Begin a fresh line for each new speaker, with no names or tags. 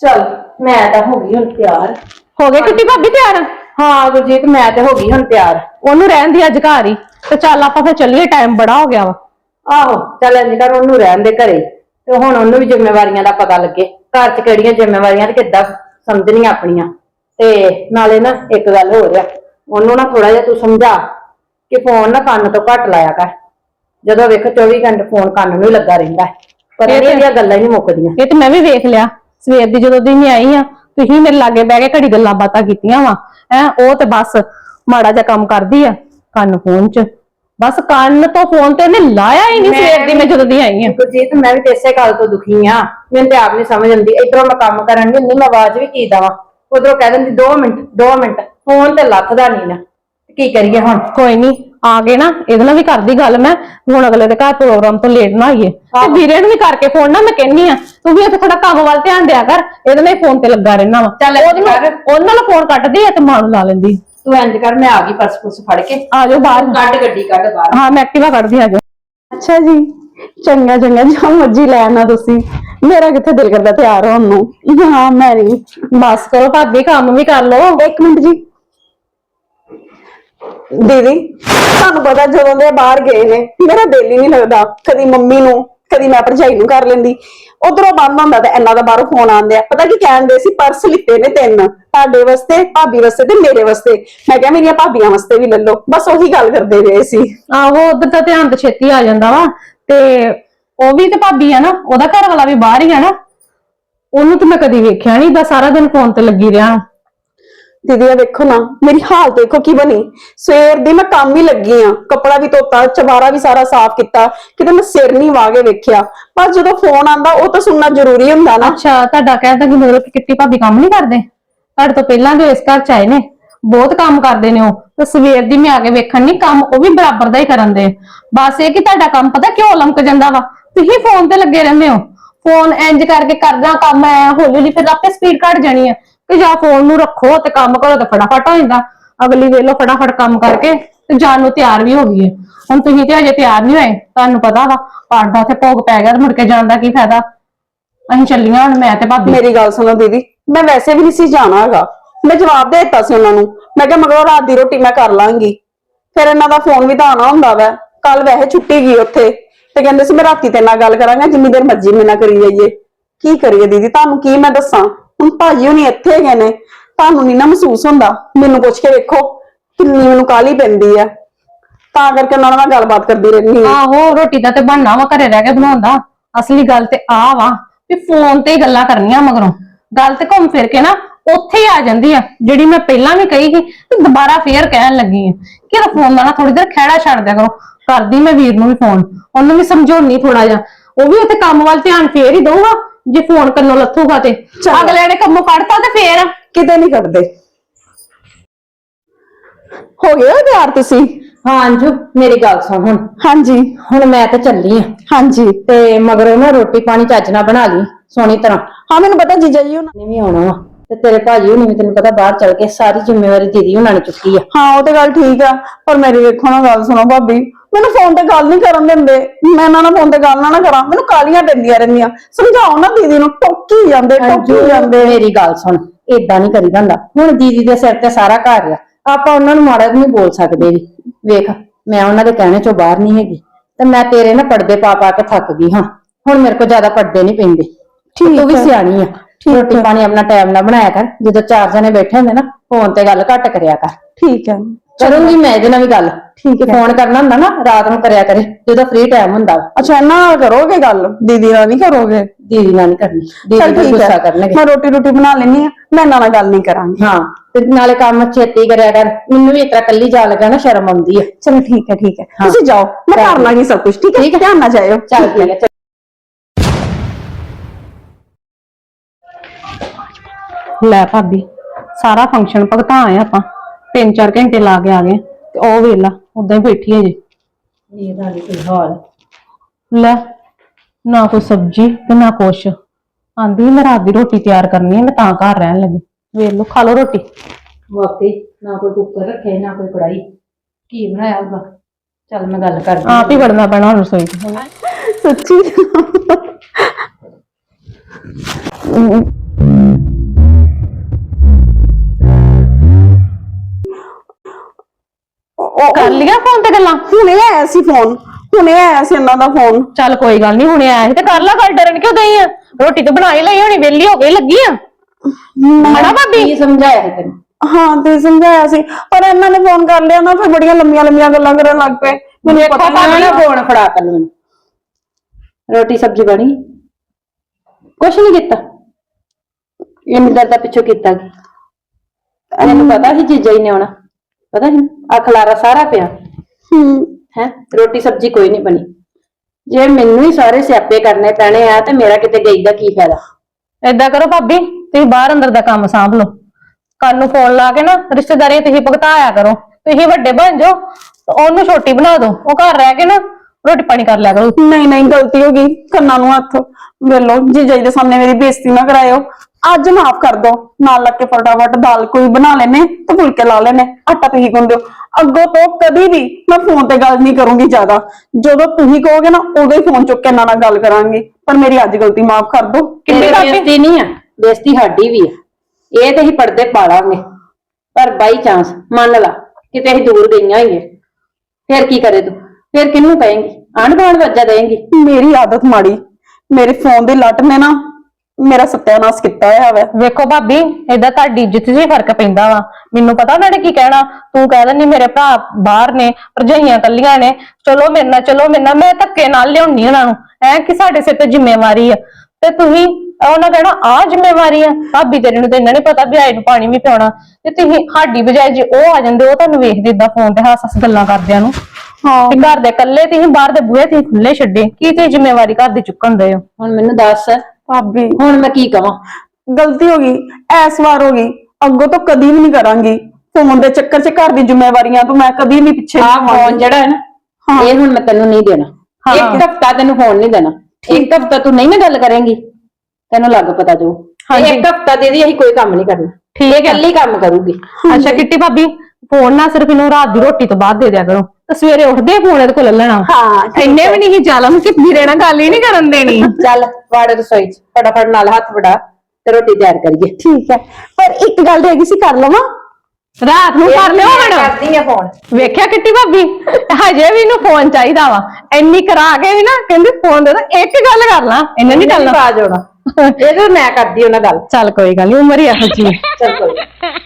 ਚਲ ਮੈਂ ਤਾਂ ਹੋ ਗਈ ਹੁਣ ਤਿਆਰ।
ਹੋ ਗਏ ਕਿੱਟੀ ਭਾਬੀ ਤਿਆਰ?
ਹਾਂ ਗੁਰਜੀਤ ਮੈਂ ਤੇ ਹੋ ਗਈ ਹੁਣ ਤਿਆਰ।
ਉਹਨੂੰ ਰਹਿਣ ਦੀ ਅੱਜ ਘਰ ਹੀ। ਤੇ ਚੱਲ ਆਪਾਂ ਫਿਰ ਚੱਲੀਏ ਟਾਈਮ ਬੜਾ ਹੋ ਗਿਆ ਵਾ।
ਆਹੋ ਚੱਲ ਇੰਜ ਕਰ ਉਹਨੂੰ ਰਹਿਣ ਦੇ ਘਰੇ। ਤੇ ਹੁਣ ਉਹਨੂੰ ਵੀ ਜ਼ਿੰਮੇਵਾਰੀਆਂ ਦਾ ਪਤਾ ਲੱਗੇ। ਘਰ 'ਚ ਕਿਹੜੀਆਂ ਜ਼ਿੰਮੇਵਾਰੀਆਂ ਤੇ ਕਿੱਦਾਂ ਸਮਝਣੀਆਂ ਆਪਣੀਆਂ। ਤੇ ਨਾਲੇ ਨਾ ਇੱਕ ਗੱਲ ਹੋਰ ਆ। ਉਹਨੂੰ ਨਾ ਥੋੜਾ ਜਿਹਾ ਤੂੰ ਸਮਝਾ ਕਿ ਫੋਨ ਨਾ ਕੰਨ ਤੋਂ ਘੱਟ ਲਾਇਆ ਕਰ। ਜਦੋਂ ਵੇਖ 24 ਘੰਟੇ ਫੋਨ ਕੰਨ ਨੂੰ ਹੀ ਲੱਗਾ ਰਹਿੰਦਾ। ਹੈ ਪਰ
ਇਹ ਤੇ-
ਇਹਦੀਆਂ ਗੱਲਾਂ ਹੀ ਨਹੀਂ ਮੁੱਕਦੀਆਂ।
ਇਹ ਤੇ ਮੈਂ ਵੀ ਵੇਖ ਲਿਆ। ਸਵੇਰ ਦੀ ਜਦੋਂ ਦੀ ਮੈਂ ਆਈ ਆ ਤੁਸੀਂ ਮੇਰੇ ਲਾਗੇ ਬਹਿ ਕੇ ਘੜੀ ਗੱਲਾਂ ਬਾਤਾਂ ਕੀਤੀਆਂ ਵਾ। ਹੈ ਉਹ ਤੇ ਬਸ ਮਾੜਾ ਜਿਹਾ ਕੰਮ ਕਰਦੀ ਆ ਕੰਨ ਫੋਨ 'ਚ। ਬਸ ਕੰਨ ਤੋਂ ਫੋਨ ਤੇ ਉਹਨੇ ਲਾਇਆ ਹੀ ਨਹੀਂ ਸਵੇਰ ਦੀ ਮੈਂ ਜਦੋਂ ਦੀ ਆਈ ਆ
ਗੁਰਜੀਤ ਮੈਂ ਵੀ ਤੇ ਇਸੇ ਗੱਲ ਤੋਂ ਦੁਖੀ ਆ ਮੈਨੂੰ ਤੇ ਆਪ ਨਹੀਂ ਸਮਝ ਆਉਂਦੀ ਇਧਰੋਂ ਮੈਂ ਕੰਮ ਕਰਨ ਹੁੰਦੀ ਮੈਂ ਆਵਾਜ਼ ਵੀ ਕੀ ਦਵਾਂ? ਉਧਰੋਂ ਕਹਿ ਦਿੰਦੀ 2 ਮਿੰਟ 2 ਮਿੰਟ ਫੋਨ ਤੇ ਲੱਥਦਾ ਨਹੀਂ ਨਾ। ਕੀ ਕਰੀਏ ਹੁਣ?
ਕੋਈ ਨਹੀਂ ਆ ਗਏ ਨਾ ਇਹਦੇ ਨਾਲ ਵੀ ਕਰਦੀ ਗੱਲ ਮੈਂ ਹੁਣ ਅਗਲੇ ਦੇ ਘਰ ਪ੍ਰੋਗਰਾਮ ਤੋਂ ਲੇਟ ਨਾ ਆਈਏ। ਤੇ। ਵੀਰੇ ਨੂੰ ਵੀ ਕਰਕੇ ਫੋਨ ਨਾ ਮੈਂ ਕਹਿੰਨੀ ਆ ਤੂੰ ਵੀ ਉੱਥੇ ਥੋੜਾ ਕੰਮ ਵੱਲ ਧਿਆਨ ਦਿਆ ਕਰ ਇਹਦੇ ਨਾਲ ਫੋਨ ਤੇ ਲੱਗਾ ਰਹਿਣਾ ਵਾ।
ਚੱਲ
ਉਹਦੇ ਨਾਲ। ਉਹਨਾਂ ਨਾਲ ਫੋਨ ਕੱਟਦੀ ਆ ਤੇ ਮਾਂ ਨੂੰ ਲਾ ਲੈਂਦੀ।
ਤੂੰ ਇੰਜ ਕਰ ਮੈਂ ਆ ਗਈ ਪਰਸ ਪੁਰਸ ਫੜ ਕੇ।
ਆ ਜਾਓ ਬਾਹਰ।
ਕੱਢ ਗੱਡੀ ਕੱਢ ਬਾਹਰ।
ਹਾਂ ਮੈਂ ਐਕਟਿਵਾ ਕੱਢਦੀ ਆ ਜਾਓ।
ਅੱਛਾ ਜੀ ਚੰਗਾ ਚੰਗਾ ਜੋ ਮਰਜ਼ੀ ਲੈਣਾ ਤੁਸੀਂ। ਮੇਰਾ ਕਿੱਥੇ ਦਿਲ ਕਰਦਾ ਤਿਆਰ ਹੋਣ ਨੂੰ? ਹਾਂ ਮੈਂ ਨਹੀਂ।
ਬਸ ਕਰੋ ਭਾਬੀ ਕੰਮ ਵੀ ਕਰ ਲਓ।
ਇੱਕ ਮਿੰਟ ਜੀ। ਦੀਦੀ, ਤੁਹਾਨੂੰ ਪਤਾ ਜਦੋਂ ਦੇ ਬਾਹਰ ਗਏ ਨੇ ਮੇਰਾ ਦਿਲ ਹੀ ਨਹੀਂ ਲੱਗਦਾ ਕਦੀ ਮੰਮੀ ਨੂੰ, ਕਦੀ ਮੈਂ ਭਰਜਾਈ ਨੂੰ ਕਰ ਲੈਂਦੀ। ਉਧਰੋਂ ਬੰਦ ਹੁੰਦਾ ਤੇ ਇਹਨਾਂ ਦਾ ਬਾਹਰੋਂ ਫੋਨ ਆਉਂਦੇ ਆ ਪਤਾ ਕੀ ਕਹਿੰਦੇ ਸੀ? ਪਰਸ ਲਿੱਤੇ ਨੇ ਤਿੰਨ, ਤੁਹਾਡੇ ਵਾਸਤੇ, ਭਾਬੀ ਵਾਸਤੇ ਤੇ ਮੇਰੇ ਵਾਸਤੇ। ਮੈਂ ਕਿਹਾ ਮੇਰੀਆਂ ਭਾਬੀਆਂ ਵਾਸਤੇ ਵੀ ਲੈ ਲਓ। ਬਸ ਉਹੀ ਗੱਲ ਕਰਦੇ ਰਹੇ ਸੀ।
ਆਹੋ, ਉਧਰ ਤਾਂ ਧਿਆਨ ਤੇ ਛੇਤੀ ਆ ਜਾਂਦਾ ਵਾ। ਤੇ ਉਹ ਵੀ ਤੇ ਭਾਬੀ ਆ ਨਾ, ਉਹਦਾ ਘਰ ਵਾਲਾ ਵੀ ਬਾਹਰ ਹੀ ਆ ਨਾ। ਉਹਨੂੰ ਤਾਂ ਮੈਂ ਕਦੀ ਵੇਖਿਆ ਨਹੀਂ ਦਾ ਸਾਰਾ ਦਿਨ ਫੋਨ ਤੇ ਲੱਗੀ ਰਿਹਾ
ਦੀਦੀ ਆ ਵੇਖੋ ਨਾ, ਮੇਰੀ ਹਾਲਤ ਦੇਖੋ ਕੀ ਬਣੀ। ਸਵੇਰ ਦੀ ਮੈਂ ਕੰਮ ਹੀ ਲੱਗੀ ਆ, ਕੱਪੜਾ ਵੀ ਧੋਤਾ, ਚਵਾਰਾ ਵੀ ਸਾਰਾ ਸਾਫ਼ ਕੀਤਾ, ਕਿਤੇ ਮੈਂ ਸਿਰ ਨਹੀਂ ਵਾਗੇ ਵੇਖਿਆ। ਪਰ ਜਦੋਂ ਫੋਨ ਆਂਦਾ, ਉਹ ਤਾਂ ਸੁਣਨਾ ਜ਼ਰੂਰੀ ਹੁੰਦਾ ਨਾ।
ਅੱਛਾ, ਤੁਹਾਡਾ ਕਹਿੰਦਾ ਕਿ ਮਤਲਬ ਕਿ ਕਿੱਟੀ ਭਾਬੀ ਕੰਮ ਨਹੀਂ ਕਰਦੇ? ਤੁਹਾਡੇ ਤੋਂ ਪਹਿਲਾਂ ਦੇ ਇਸ ਘਰ ਚ ਆਏ ਨੇ, ਬਹੁਤ ਕੰਮ ਕਰਦੇ ਨੇ ਉਹ। ਤੇ ਸਵੇਰ ਦੀ ਮੈਂ ਆ ਕੇ ਵੇਖਣ ਨਹੀਂ ਕੰਮ ਉਹ ਵੀ ਬਰਾਬਰ ਦਾ ਹੀ ਕਰਨ ਦੇ। ਬਸ ਇਹ ਕਿ ਤੁਹਾਡਾ ਕੰਮ ਪਤਾ ਕਿਉਂ ਲੰਕ ਜਾਂਦਾ ਵਾ? ਤੁਸੀਂ ਫੋਨ ਤੇ ਲੱਗੇ ਰਹਿੰਦੇ ਹੋ। ਫੋਨ ਇੰਜ ਕਰਕੇ ਕਰਦਾ, ਕੰਮ ਐ ਹੌਲੀ ਹੌਲੀ ਫਿਰ ਆਪੇ ਸਪੀਡ ਘਟ ਜਾਣੀ ਹੈ ਕਿ ਜਾਂ ਫੋਨ ਨੂੰ ਰੱਖੋ ਤੇ ਕੰਮ ਕਰੋ ਤੇ ਫਟਾਫਟ ਹੋ ਜਾਂਦਾ। ਅਗਲੀ ਵੇਲੋ ਫਟਾਫਟ ਕੰਮ ਕਰਕੇ ਤੇ ਜਾਣ ਨੂੰ ਤਿਆਰ ਵੀ ਹੋ ਗਈ ਹੈ ਹੁਣ ਤੁਸੀਂ ਤੇ ਅਜੇ ਤਿਆਰ ਨਹੀਂ ਹੋਏ, ਤੁਹਾਨੂੰ ਪਤਾ ਵਾ ਪਾੜ ਤੇ ਭੋਗ ਪੈ ਗਿਆ ਤੇ ਮੁੜ ਕੇ ਜਾਣ ਦਾ ਕੀ ਫਾਇਦਾ। ਅਸੀਂ ਚੱਲੀਆਂ ਹੁਣ, ਮੈਂ ਤੇ ਭਾਬੀ।
ਮੇਰੀ ਗੱਲ ਸੁਣੋ ਦੀਦੀ, ਮੈਂ ਵੈਸੇ ਵੀ ਨਹੀਂ ਸੀ ਜਾਣਾ ਹੈਗਾ। ਮੈਂ ਜਵਾਬ ਦੇ ਦਿੱਤਾ ਸੀ ਉਹਨਾਂ ਨੂੰ। ਮੈਂ ਕਿਹਾ ਮਗਰੋਂ ਰਾਤ ਦੀ ਰੋਟੀ ਮੈਂ ਕਰ ਲਾਂਗੀ। ਫਿਰ ਇਹਨਾਂ ਦਾ ਫੋਨ ਵੀ ਤਾਂ ਆਉਣਾ ਹੁੰਦਾ ਵੈ। ਕੱਲ ਵੈਸੇ ਛੁੱਟੀ ਗਈ ਉੱਥੇ। ਤੇ ਕਹਿੰਦੇ ਸੀ ਮੈਂ ਰਾਤੀ ਤੇ ਨਾਲ ਗੱਲ ਕਰਾਂਗਾ, ਜਿੰਨੀ ਦੇਰ ਮਰਜ਼ੀ ਮੇਰੇ ਨਾਲ ਕਰੀ ਜਾਈਏ। ਕੀ ਕਰੀਏ ਦੀਦੀ, ਤੁਹਾਨੂੰ ਕੀ ਮੈਂ ਦੱਸਾਂ? ਹੁਣ ਭਾਜੀ ਹੁਣੀ ਇੱਥੇ ਹੈਗੇ ਨੇ, ਤੁਹਾਨੂੰ ਨਹੀਂ ਨਾ ਮਹਿਸੂਸ ਹੁੰਦਾ। ਮੈਨੂੰ ਪੁੱਛ ਕੇ ਵੇਖੋ, ਕਿੰਨੀ ਮੈਨੂੰ ਕਾਲੀ ਪੈਂਦੀ ਆ। ਤਾਂ ਕਰਕੇ ਉਹਨਾਂ ਨਾਲ ਮੈਂ ਗੱਲਬਾਤ ਕਰਦੀ ਰਹਿੰਦੀ ਹਾਂ।
ਆਹੋ, ਰੋਟੀ ਦਾ ਤੇ ਬਣਨਾ ਵਾ ਘਰੇ ਰਹਿ ਕੇ ਬਣਾਉਂਦਾ ਅਸਲੀ ਗੱਲ ਤੇ ਆ ਵਾ ਵੀ ਫੋਨ ਤੇ ਹੀ ਗੱਲਾਂ ਕਰਨੀਆਂ ਮਗਰੋਂ। ਗੱਲ ਤੇ ਘੁੰਮ ਫਿਰ ਕੇ ਨਾ ਉੱਥੇ ਹੀ ਆ ਜਾਂਦੀ ਆ, ਜਿਹੜੀ ਮੈਂ ਪਹਿਲਾਂ ਵੀ ਕਹੀ ਸੀ ਤੇ ਦੁਬਾਰਾ ਫੇਰ ਕਹਿਣ ਲੱਗੀ ਆ। ਕਿ ਇਹਦਾ ਫੋਨ ਦਾ ਨਾ ਥੋੜੀ ਦੇਰ ਖਹਿੜਾ ਛੱਡ ਦਿਆ ਕਰੋ। ਕਰਦੀ ਮੈਂ ਵੀਰ ਨੂੰ ਵੀ ਫੋਨ ਉਹਨੂੰ ਵੀ ਸਮਝਾਉਣੀ ਥੋੜਾ ਜਿਹਾ। ਉਹ ਵੀ ਉੱਥੇ ਕੰਮ ਵੱਲ ਧਿਆਨ ਫੇਰ ਹੀ ਦਊਗਾ। ਜੇ ਫੋਨ ਕੰਨੋਂ ਲੱਥੂਗਾ ਤੇ।
ਚਲੋ।
ਅਗਲੇ ਨੇ ਕੰਮੋਂ ਕੱਢਤਾ ਤੇ ਫੇਰ?
ਕਿਤੇ ਨਹੀਂ ਕਰਦੇ ਹੋ ਗਏ ਹੋ ਤਿਆਰ ਤੁਸੀਂ?
ਹਾਂ ਅੰਜੂ ਮੇਰੀ ਗੱਲ ਸੁਣ ਹੁਣ।
ਹਾਂਜੀ।
ਹੁਣ ਮੈਂ ਤਾਂ ਚੱਲੀ ਆ।
ਹਾਂਜੀ।
ਤੇ ਮਗਰੋਂ ਨਾ ਰੋਟੀ ਪਾਣੀ ਚੱਜ ਨਾਲ ਬਣਾ ਲਈ ਸੋਹਣੀ ਤਰ੍ਹਾਂ।
ਹਾਂ ਮੈਨੂੰ ਪਤਾ ਜੀਜਾ ਜੀ ਉਹਨਾਂ
ਨੇ ਵੀ ਆਉਣਾ ਵਾ। ਤੇ ਤੇਰੇ ਭਾਜੀ ਹੁਣੀ ਵੀ ਤੈਨੂੰ ਪਤਾ ਬਾਹਰ ਚਲ ਕੇ ਸਾਰੀ ਜ਼ਿੰਮੇਵਾਰੀ ਦੀਦੀ ਹੁਣਾਂ ਨੇ ਚੁੱਕੀ ਆ।
ਹਾਂ ਉਹ ਤੇ ਗੱਲ ਠੀਕ ਆ ਪਰ ਮੇਰੀ ਵੇਖੋ ਨਾ ਗੱਲ ਸੁਣੋ ਭਾਬੀ। ਮੈਨੂੰ ਫੋਨ ਤੇ ਗੱਲ ਨਹੀਂ ਕਰਨ ਦਿੰਦੇ। ਮੈਂ ਇਹਨਾਂ ਨਾਲ ਫੋਨ ਤੇ ਗੱਲ ਨਾ ਨਾ ਕਰਾਂ। ਮੈਨੂੰ ਕਾਲੀਆਂ ਪੈਂਦੀਆਂ ਰਹਿੰਦੀਆਂ। ਸਮਝਾਓ ਨਾ ਦੀਦੀ ਨੂੰ ਟੋਕੀ ਜਾਂਦੇ ਟੋਕੀ ਜਾਂਦੇ।
ਮੇਰੀ ਗੱਲ ਸੁਣ ਏਦਾਂ ਨਹੀਂ ਕਰੀਦਾ ਹੁੰਦਾ ਹੁਣ ਦੀਦੀ ਦੇ ਸਿਰ ਤੇ ਸਾਰਾ ਘਰ ਆ। ਆਪਾਂ ਉਹਨਾਂ ਨੂੰ ਮਾੜਾ ਵੀ ਨਹੀਂ ਬੋਲ ਸਕਦੇ ਵੀ ਵੇਖ ਮੈਂ ਉਹਨਾਂ ਦੇ ਕਹਿਣੇ ਚੋਂ ਬਾਹਰ ਨਹੀਂ ਹੈਗੀ। ਤੇ ਮੈਂ ਤੇਰੇ ਨਾ ਪਰਦੇ ਪਾ ਪਾ ਕੇ ਥੱਕ ਗਈ ਹਾਂ। ਹੁਣ ਮੇਰੇ ਕੋਲ ਜ਼ਿਆਦਾ ਪਰਦੇ ਨਹੀਂ ਪੈਂਦੇ।
ਠੀਕ
ਤੂੰ ਵੀ। ਸਿਆਣੀ ਆ। ਰੋਟੀ। ਪਾਣੀ ਆਪਣਾ ਟਾਈਮ ਨਾਲ ਬਣਾਇਆ ਕਰ। ਜਦੋਂ ਚਾਰ ਜਣੇ ਬੈਠੇ ਹੁੰਦੇ ਨਾ ਫੋਨ ਤੇ ਗੱਲ ਘੱਟ ਕਰਿਆ ਕਰ।
ਠੀਕ ਹੈ
ਕਰੂੰਗੀ ਮੈਂ ਇਹਦੇ ਨਾਲ ਵੀ ਗੱਲ।
ਠੀਕ ਹੈ।
ਫੋਨ ਕਰਨਾ ਹੁੰਦਾ ਨਾ ਰਾਤ ਨੂੰ ਕਰਿਆ ਕਰੇ ਜਦੋਂ ਫ੍ਰੀ ਟਾਈਮ ਹੁੰਦਾ। ਵਾ।
ਅੱਛਾ ਇਹਨਾਂ ਨਾਲ ਕਰੋਗੇ ਗੱਲ? ਦੀਦੀ ਨਾਲ ਨਹੀਂ ਕਰੋਗੇ?
ਦੀਦੀ ਨਾਲ ਨਹੀਂ ਕਰਨੀ।
ਚਲ
ਦੀਦੀ ਦਾ
ਠੀਕ
ਗੁੱਸਾ
ਹੈ।
ਕਰਨਗੇ।
ਮੈਂ ਰੋਟੀ ਰੋਟੀ ਬਣਾ ਲੈਣੀ ਆ ਮੈਂ ਇਹਨਾਂ ਨਾਲ ਗੱਲ ਨਹੀਂ ਕਰਾਂਗੀ।
ਹਾਂ ਤੇ ਨਾਲੇ ਕੰਮ ਛੇਤੀ ਕਰਿਆ ਕਰ। ਮੈਨੂੰ ਵੀ ਇਤਰਾ ਕੱਲੀ ਜਾ ਲੱਗਾ ਨਾ ਸ਼ਰਮ ਆਉਂਦੀ ਆ।
ਚਲੋ ਠੀਕ ਹੈ ਠੀਕ ਹੈ।
ਹਾਂ।
ਤੁਸੀਂ ਜਾਓ ਮੈਂ
ਚੱਲ।
ਕਰ ਲਾਂਗੀ ਸਭ ਕੁਝ ਠੀਕ ਹੈ? ਧਿਆਨ ਨਾਲ ਜਾਇਓ।
ਚੱਲ ਠੀਕ ਹੈ। ਚੱਲ।
ਲੈ ਭਾਬੀ ਸਾਰਾ ਫੰਕਸ਼ਨ ਭਗਤਾ ਆਏ ਆਪਾਂ। ਤਿੰਨ ਚਾਰ ਘੰਟੇ ਲਾ ਕੇ ਆ ਗਏ। ਤੇ ਉਹ ਵੇਲਾ ਉਦਾਂ ਹੀ ਬੈਠੀ ਹੈ ਜੀ
ਇਹਦਾ ਨੀ ਕੋਈ ਹਾਲ।
ਲੈ ਨਾ ਕੋਈ ਸਬਜ਼ੀ ਤੇ ਨਾ ਕੁਛ। ਆਂਦੀ ਮੈਂ ਰਾਤ ਦੀ ਰੋਟੀ ਤਿਆਰ ਕਰਨੀ ਹੈ ਮੈਂ ਤਾਂ ਘਰ ਰਹਿਣ ਲੱਗੀ। ਵੇਖ ਲਓ ਖਾ ਲਓ ਰੋਟੀ।
ਵਾਕਈ ਨਾ ਕੋਈ ਕੁੱਕਰ ਰੱਖੇ ਨਾ ਕੋਈ ਕੜਾਈ ਕੀ ਬਣਾਇਆ ਹੋਊਗਾ? ਚੱਲ ਮੈਂ ਗੱਲ ਕਰਦੀ
ਆਪ ਹੀ ਵੜਨਾ ਪੈਣਾ ਹੁਣ ਰਸੋਈ 'ਚ।
ਸੱਚੀ? ਉਹ
ਕਰ ਲਿਆ ਫੋਨ ਤੇ ਗੱਲਾਂ?
ਹੁਣੇ ਆਇਆ ਸੀ ਫੋਨ ਹੁਣੇ ਆਇਆ ਸੀ ਉਹਨਾਂ ਦਾ ਫੋਨ
ਚੱਲ ਕੋਈ ਗੱਲ ਨਹੀਂ ਹੁਣੇ ਆਇਆ ਸੀ ਤੇ ਕਰ ਲਾ ਗੱਲ ਡਰਨ ਕਿਉਂ ਦਈ ਆ? ਰੋਟੀ ਤੇ ਬਣਾ ਹੀ ਲਈ ਹੋਣੀ ਵਿਹਲੀ ਹੋ ਗਈ ਲੱਗੀ ਆ? ਹਣਾ ਭਾਬੀ?
ਕੀ ਸਮਝਾਇਆ ਸੀ ਤੈਨੂੰ?
ਹਾਂ ਤੇ ਸਮਝਾਇਆ ਸੀ ਪਰ ਇਹਨਾਂ ਨੇ ਫੋਨ ਕਰ ਲਿਆ ਨਾ ਫਿਰ ਬੜੀਆਂ ਲੰਮੀਆਂ ਲੰਮੀਆਂ ਗੱਲਾਂ ਕਰਨ ਲੱਗ ਪਏ। ਮੈਨੂੰ ਪਤਾ ਨਹੀਂ
ਨੇ ਫੋਨ ਫੜਾ ਕਰ ਮੈਨੂੰ। ਰੋਟੀ ਸਬਜ਼ੀ ਬਣੀ? ਕੁਛ ਨਹੀਂ ਕੀਤਾ? ਇਹਨੇ ਦਰ ਦਾ ਪਿੱਛੋਂ ਕੀਤਾ ਕੀ? ਇਹਨੂੰ ਪਤਾ ਸੀ ਜੀਜਾ ਹੀ ਨੇ ਆਉਣਾ। ਪਤਾ ਸੀ ਆ ਖਲਾਰਾ ਸਾਰਾ ਪਿਆ।
ਹੂੰ।
ਹੈ ਰੋਟੀ ਸਬਜ਼ੀ ਕੋਈ ਨਹੀਂ ਬਣੀ। ਜੇ ਮੈਨੂੰ ਹੀ ਸਾਰੇ ਸਿਆਪੇ ਕਰਨੇ ਪੈਣੇ ਆ ਤੇ ਮੇਰਾ ਕਿਤੇ ਗਈ ਦਾ ਕੀ ਫਾਇਦਾ?
ਏਦਾਂ ਕਰੋ ਭਾਬੀ ਤੁਸੀਂ ਬਾਹਰ ਅੰਦਰ ਦਾ ਕੰਮ ਸਾਂਭ ਲਓ ਕੱਲ ਨੂੰ ਫੋਨ ਲਾ ਕੇ ਨਾ ਰਿਸ਼ਤੇਦਾਰੀ ਤੁਸੀਂ ਭੁਗਤਾਇਆ ਕਰੋ। ਤੁਸੀਂ ਵੱਡੇ ਬਣ ਜਾਓ ਤੇ ਉਹਨੂੰ ਛੋਟੀ ਬਣਾ ਦਿਓ। ਉਹ ਘਰ ਰਹਿ ਕੇ ਨਾ ਰੋਟੀ ਪਾਣੀ ਕਰ ਲਿਆ ਕਰੋ।
ਨਹੀਂ ਨਹੀਂ ਗਲਤੀ ਹੋ ਗਈ। ਕੰਨਾਂ ਨੂੰ ਹੱਥ। ਵੇਲੋ ਜੀਜਾ ਜੀ ਦੇ ਸਾਹਮਣੇ ਮੇਰੀ ਬੇਇੱਜ਼ਤੀ ਨਾ ਕਰਾਇਓ ਅੱਜ ਮਾਫ ਕਰ ਦੋ। ਨਾਲ ਲੱਗ ਕੇ ਫਟਾਫਟ ਦਾਲ ਕੋਈ ਬਣਾ ਲੈਨੇ ਤੇ ਫੁਲਕੇ ਲਾ ਲੈਨੇ। ਆਟਾ ਤੁਸੀਂ ਗੁੰਨ ਦਿਓ ਅੱਗੋਂ ਤੋਂ ਕਦੀ ਵੀ ਮੈਂ ਫੋਨ ਤੇ ਗੱਲ ਨਹੀਂ ਕਰੂੰਗੀ ਜ਼ਿਆਦਾ। ਜਦੋਂ ਤੁਸੀਂ ਕਹੋਗੇ ਨਾ ਉਦੋਂ ਹੀ ਫੋਨ ਚੁੱਕ ਕੇ ਨਾਲ ਗੱਲ ਕਰਾਂਗੀ। ਪਰ ਮੇਰੀ ਅੱਜ ਗਲਤੀ ਮਾਫ ਕਰ ਦੋ।
ਕਿੰਨੀ ਕਾਪੀ?
ਬੇਇੱਜ਼ਤੀ ਨਹੀਂ ਆ। ਬੇਇੱਜ਼ਤੀ ਸਾਡੀ ਵੀ ਆ। ਇਹ ਤੇ ਹੀ ਪਰਦੇ ਪਾ ਲਾਂਗੇ ਪਰ ਬਾਈ ਚਾਂਸ ਮੰਨ ਲਾ ਕਿਤੇ ਅਸੀਂ ਦੂਰ ਗਈਆਂ ਹੋਈਏ ਫਿਰ ਕੀ ਕਰੇ ਤੂੰ? ਫਿਰ ਕਿਹਨੂੰ ਕਹੇਂਗੀ? ਆਂਢ ਗੁਆਂਢ ਵੱਜਾ ਦੇਂਗੀ।
ਮੇਰੀ ਆਦਤ ਮਾੜੀ। ਮੇਰੇ ਫੋਨ ਦੀ ਲੱਟ ਨੇ ਨਾ ਮੇਰਾ ਸੱਤਿਆਨਾਸ਼ ਕੀਤਾ ਹੋਇਆ ਵਾ।
ਵੇਖੋ ਭਾਬੀ ਏਦਾਂ ਤੁਹਾਡੀ ਇੱਜ਼ਤ 'ਚ ਹੀ ਫ਼ਰਕ ਪੈਂਦਾ ਵਾ। ਮੈਨੂੰ ਪਤਾ ਉਹਨਾਂ ਨੇ ਕੀ ਕਹਿਣਾ। ਤੂੰ ਕਹਿ ਦਿੰਦੀ ਮੇਰੇ ਭਰਾ ਬਾਹਰ ਨੇ ਭਰਜਾਈਆਂ ਕੱਲੀਆਂ ਨੇ। ਚਲੋ ਮੇਰੇ ਨਾਲ ਚਲੋ ਮੇਰੇ ਨਾਲ ਮੈਂ ਧੱਕੇ ਨਾਲ ਲਿਆਉਣੀ ਉਹਨਾਂ ਨੂੰ। ਐ ਕਿ ਸਾਡੇ ਸਿਰ ਤੇ ਜ਼ਿੰਮੇਵਾਰੀ ਆ। ਤੇ ਤੁਸੀਂ ਉਹਨਾਂ ਕਹਿਣਾ ਆ ਜ਼ਿੰਮੇਵਾਰੀ ਆ। ਭਾਬੀ ਤੇਰੇ ਨੂੰ ਤੇ ਇਹਨਾਂ ਨੇ ਪਤਾ ਵੀ ਆਏ ਨੂੰ ਪਾਣੀ ਵੀ ਪਿਆਉਣਾ। ਤੇ ਤੁਸੀਂ ਸਾਡੀ ਬਜਾਏ ਜੇ ਉਹ ਆ ਜਾਂਦੇ ਉਹ ਤੁਹਾਨੂੰ ਵੇਖਦੇ ਇਦਾਂ ਫੋਨ ਤੇ ਹੱਸ ਹੱਸ ਗੱਲਾਂ ਕਰਦਿਆਂ ਨੂੰ।
ਹਾਂ।
ਤੇ ਘਰ ਦੇ ਇਕੱਲੇ ਤੁਸੀਂ ਬਾਹਰ ਦੇ ਬੂਹੇ ਤੇ ਖੁੱਲੇ ਛੱਡੇ। ਕੀ ਤੇ ਜ਼ਿੰਮੇਵਾਰੀ ਘਰ ਦੀ ਚੁੱਕਣ ਦੇ ਹੋ?
ਹੁਣ ਮੈਨੂੰ ਦੱਸ।
ਭਾਬੀ।
ਹੁਣ ਮੈਂ ਕੀ ਕਵਾਂ?
ਗਲਤੀ ਹੋ ਗਈ ਐਸ ਵਾਰ ਹੋ ਗਈ। ਅੱਗੋਂ ਤੋਂ ਕਦੀ ਵੀ ਨਹੀਂ ਕਰਾਂਗੀ। ਫੋਨ ਦੇ ਚੱਕਰ 'ਚ ਘਰ ਦੀ ਜ਼ਿੰਮੇਵਾਰੀਆਂ ਤੋਂ ਮੈਂ ਕਦੀ ਵੀ ਪਿੱਛੇ
ਆ
ਨਹੀਂ
ਫੋਨ
ਹੋਵਾਂਗੀ
ਜਿਹੜਾ ਹੈ ਨਾ
ਹਾਂ।
ਇਹ ਹੁਣ ਮੈਂ ਤੈਨੂੰ ਨਹੀਂ ਦੇਣਾ।
ਹਾਂ।
ਇੱਕ ਹਫਤਾ ਤੈਨੂੰ ਫੋਨ ਨਹੀਂ ਦੇਣਾ। ਇੱਕ ਹਫਤਾ ਤੂੰ ਨਹੀਂ ਨਾ ਗੱਲ ਕਰੇਂਗੀ। ਤੈਨੂੰ ਲੱਗ ਪਤਾ ਜੋ।
ਹਾਂਜੀ।
ਇੱਕ ਹਫਤਾ ਦੇ ਦੀ ਅਸੀਂ ਕੋਈ ਕੰਮ ਨਹੀਂ ਕਰਨਾ।
ਠੀਕ
ਇਹ
ਹੈ।
ਇਕੱਲੀ ਕੰਮ ਕਰੂਗੀ।
ਅੱਛਾ ਕਿੱਟੀ ਭਾਬੀ ਫੋਨ ਨਾ ਸਿਰਫ ਇਹਨੂੰ ਰਾਤ ਦੀ ਰੋਟੀ ਤੋਂ ਬਾਅਦ ਦੇ ਦਿਆ ਕਰੋ। ਤੇ ਸਵੇਰੇ ਉੱਠਦੇ ਫੋਨ ਇਹਦੇ ਕੋਲ ਲੈ ਲੈਣਾ
ਹਾਂ, ਠੀਕ
ਇੰਨੇ ਵੀ ਨਹੀਂ ਜ਼ਾਲਮ ਕਿ ਵੀਰੇ ਨਾਲ ਗੱਲ ਹੀ ਨਹੀਂ ਕਰਨ ਦੇਣੀ।
ਚੱਲ ਵਾੜੇ ਰਸੋਈ ਚ ਫਟਾਫਟ ਨਾਲ ਹੱਥ ਵੜਾ ਤੇ ਰੋਟੀ ਤਿਆਰ ਕਰੀਏ।
ਠੀਕ ਹੈ। ਪਰ ਇੱਕ ਗੱਲ ਰਹਿ ਗਈ ਸੀ ਕਰ ਲਵਾਂ।
ਰਾਤ ਨੂੰ ਕਰ ਲਿਓ ਹੁਣ।
ਕਰਦੀ ਆ ਫੋਨ।
ਵੇਖਿਆ ਕਿੱਟੀ ਭਾਬੀ? ਹਜੇ ਵੀ ਇਹਨੂੰ ਫੋਨ ਚਾਹੀਦਾ ਵਾ। ਇੰਨੀ ਕਰਾ ਕੇ ਵੀ ਨਾ ਕਹਿੰਦੀ ਫੋਨ ਦੇ ਦੋ ਇੱਕ ਗੱਲ ਕਰ ਲਾਂ ਇਹਨੇ ਨਹੀਂ ਕਰਨਾ।
ਬਾਜ ਹੋਣਾ ਇਹ ਤਾਂ ਮੈਂ ਕਰਦੀ ਉਹਨਾਂ ਗੱਲ
ਚੱਲ ਕੋਈ ਗੱਲ ਨਹੀਂ ਉਮਰ ਹੀ ਇਹੋ ਜੀ
ਚੱਲ ਕੋਈ ਨੀ।